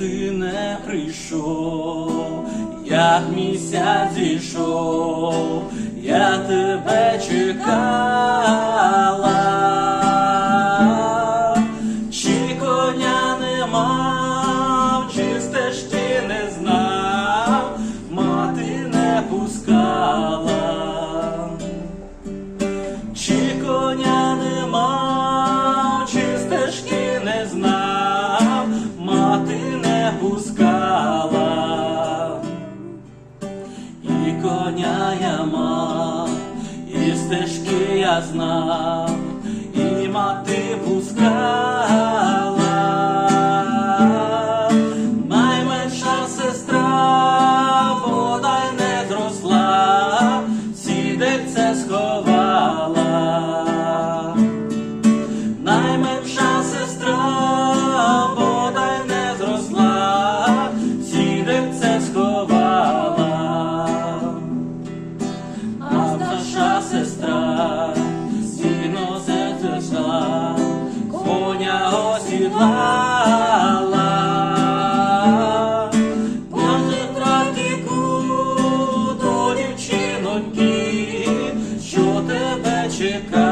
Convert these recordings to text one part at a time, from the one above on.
ти не прийшов, як місяць зійшов, я тебе чекала, чи коня не чи стеж не знав, мати не пускала. Мав, і стежки я знав, і мати пускала. Найменша сестра бодай не зросла, сідельце сховала. Найменша осідлала. Боже, братику, до що тебе чекала.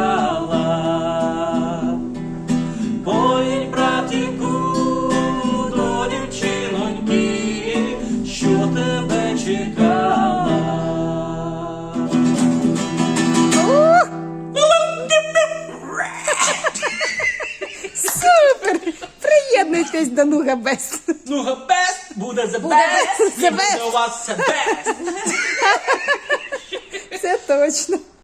Приєднуйтесь до Нуга Бест. Ну, best буде the Буде best, the і буде best. у вас все best. Це точно.